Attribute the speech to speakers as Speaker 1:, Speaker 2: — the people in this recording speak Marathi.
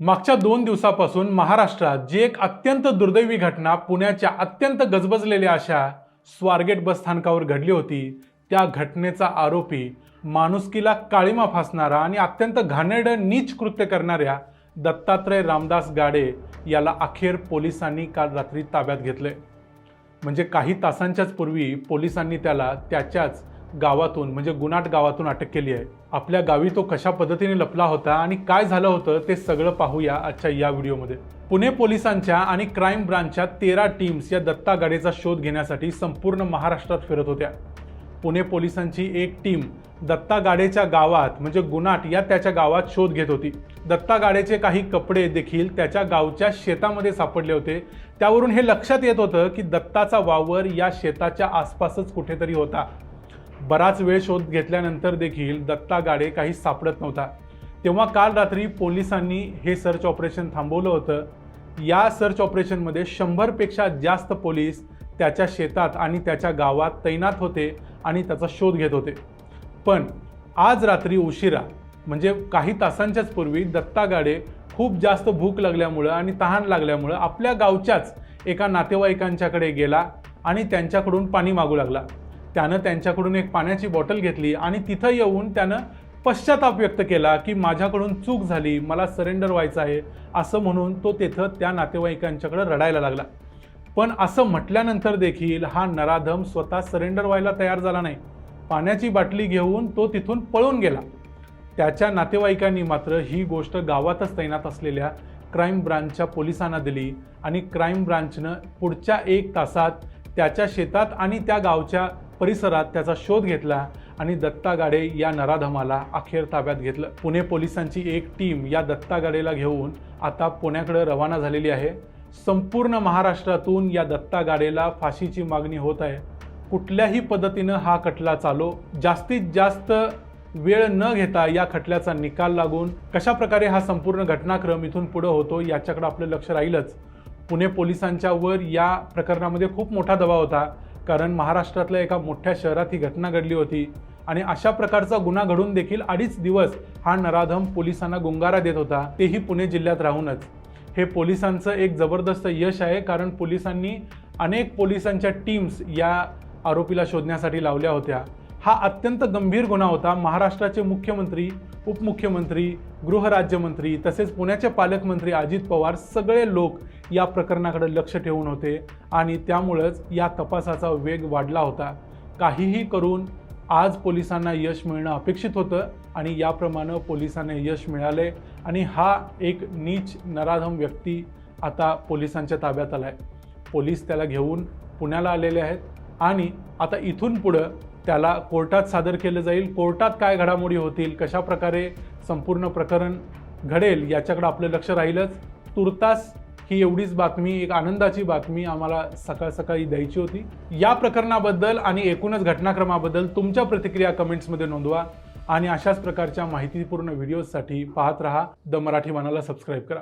Speaker 1: मागच्या दोन दिवसापासून महाराष्ट्रात जी एक अत्यंत दुर्दैवी घटना पुण्याच्या अत्यंत गजबजलेल्या अशा स्वारगेट बस स्थानकावर घडली होती त्या घटनेचा आरोपी माणुसकीला काळीमा फासणारा आणि अत्यंत घाणेरडं नीच कृत्य करणाऱ्या दत्तात्रय रामदास गाडे याला अखेर पोलिसांनी काल रात्री ताब्यात घेतले म्हणजे काही तासांच्याच पूर्वी पोलिसांनी त्याला त्याच्याच गावातून म्हणजे गुनाट गावातून अटक केली आहे. आपल्या गावी तो कशा पद्धतीने लपला होता आणि काय झालं होतं ते सगळं पाहूया आजच्या या व्हिडिओमध्ये. पुणे पोलिसांच्या आणि क्राईम ब्रांचच्या तेरा टीम्स या दत्ता गाडेचा शोध घेण्यासाठी संपूर्ण महाराष्ट्रात फिरत होत्या. पुणे पोलिसांची एक टीम दत्ता गाडेच्या गावात म्हणजे गुनाट या त्याच्या गावात शोध घेत होती. दत्ता गाडेचे काही कपडे देखील त्याच्या गावच्या शेतामध्ये सापडले होते. त्यावरून हे लक्षात येत होतं की दत्ताचा वावर या शेताच्या आसपासच कुठेतरी होता. बराच वेळ शोध घेतल्यानंतर देखील दत्ता गाडे काही सापडत नव्हता. तेव्हा काल रात्री पोलिसांनी हे सर्च ऑपरेशन थांबवलं होतं. या सर्च ऑपरेशनमध्ये शंभरपेक्षा जास्त पोलीस त्याच्या शेतात आणि त्याच्या गावात तैनात होते आणि त्याचा शोध घेत होते. पण आज रात्री उशिरा म्हणजे काही तासांच्याच पूर्वी दत्ता गाडे खूप जास्त भूक लागल्यामुळं आणि तहान लागल्यामुळं आपल्या गावच्याच एका नातेवाईकांच्याकडे गेला आणि त्यांच्याकडून पाणी मागू लागला. त्यानं त्यांच्याकडून एक पाण्याची बॉटल घेतली आणि तिथं येऊन त्यानं पश्चाताप व्यक्त केला की माझ्याकडून चूक झाली मला सरेंडर व्हायचं आहे असं म्हणून तो तिथं त्या नातेवाईकांच्याकडे रडायला लागला. पण असं म्हटल्यानंतर देखील हा नराधम स्वतः सरेंडर व्हायला तयार झाला नाही. पाण्याची बाटली घेऊन तो तिथून पळून गेला. त्याच्या नातेवाईकांनी मात्र ही गोष्ट गावातच तैनात असलेल्या क्राईम ब्रांचच्या पोलिसांना दिली आणि क्राईम ब्रांचनं पुढच्या एक तासात त्याच्या शेतात आणि त्या गावच्या परिसरात त्याचा शोध घेतला आणि दत्ता गाडे या नराधमाला अखेर ताब्यात घेतलं. पुणे पोलिसांची एक टीम या दत्ता गाडेला घेऊन आता पुण्याकडे रवाना झालेली आहे. संपूर्ण महाराष्ट्रातून या दत्ता गाडेला फाशीची मागणी होत आहे. कुठल्याही पद्धतीनं हा खटला चालो. जास्तीत जास्त वेळ न घेता या खटल्याचा निकाल लागून कशा प्रकारे हा संपूर्ण घटनाक्रम इथून पुढं होतो याच्याकडे आपलं लक्ष राहीलच. पुणे पोलिसांच्यावर या प्रकरणामध्ये खूप मोठा दबाव होता. कारण महाराष्ट्रातल्या एका मोठ्या शहरात ही घटना घडली होती. आणि अशा प्रकारचा गुन्हा घडून देखील अडीच दिवस हा नराधम पोलिसांना गुंगारा देत होता. तेही पुणे जिल्ह्यात राहूनच. हे पोलिसांचं एक जबरदस्त यश आहे कारण पोलिसांनी अनेक पोलिसांच्या टीम्स या आरोपीला शोधण्यासाठी लावल्या होत्या. हा अत्यंत गंभीर गुन्हा होता. महाराष्ट्राचे मुख्यमंत्री उपमुख्यमंत्री गृहराज्यमंत्री तसेच पुण्याचे पालकमंत्री अजित पवार सगळे लोक या प्रकरणाकडे लक्ष ठेवून होते आणि त्यामुळंच या तपासाचा वेग वाढला होता. काहीही करून आज पोलिसांना यश मिळणं अपेक्षित होतं आणि याप्रमाणे पोलिसांना यश मिळाले आणि हा एक नीच नराधम व्यक्ती आता पोलिसांच्या ताब्यात आला आहे पोलीस त्याला घेऊन पुण्याला आलेले आहेत आणि आता इथून पुढं त्याला कोर्टात सादर केलं जाईल. कोर्टात काय घडामोडी होतील? कशा प्रकारे संपूर्ण प्रकरण घडेल? याच्याकडे आपलं लक्ष राहीलच. तुर्तास ही एवढीच बातमी एक आनंदाची बातमी आम्हाला सकाळ सकाळी द्यायची होती. या प्रकरणाबद्दल आणि एकूणच घटनाक्रमाबद्दल तुमच्या प्रतिक्रिया कमेंट्समध्ये नोंदवा आणि अशाच प्रकारच्या माहितीपूर्ण व्हिडिओजसाठी पाहत रहा. द मराठी मनाला सबस्क्राईब करा.